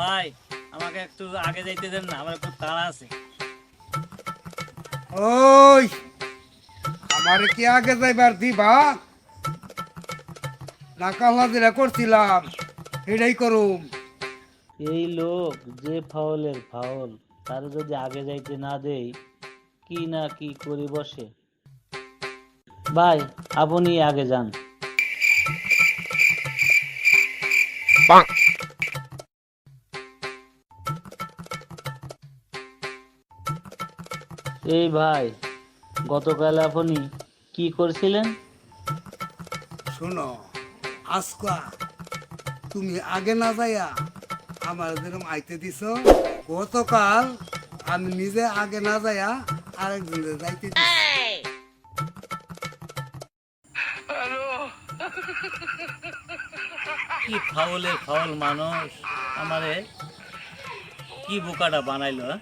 ভাই আমাকে একটু আগে যাইতে দেন না আমার একটু তাড়া আছে। ওই আমার কি আগে যাইবার দিবা? না কালাদিরা করছিলাম এটাই করুম। এই লোক যে ফাউলের ফাউল তার যদি আগে যাইতে না দেই কি না কি করি বসে? ভাই আপনি আগে যান। এই ভাই গতকাল আপনি কি করছিলেন শোনো আজকা তুমি আগে না যাইয়া আমার যেরকম আইতে দিছ গতকাল আমি নিজে আগে না যাইয়া আরেকজনের যাইতে। কি ফাউলের ফাউল মানুষ আমারে কি বোকাটা বানাইলো হ্যাঁ?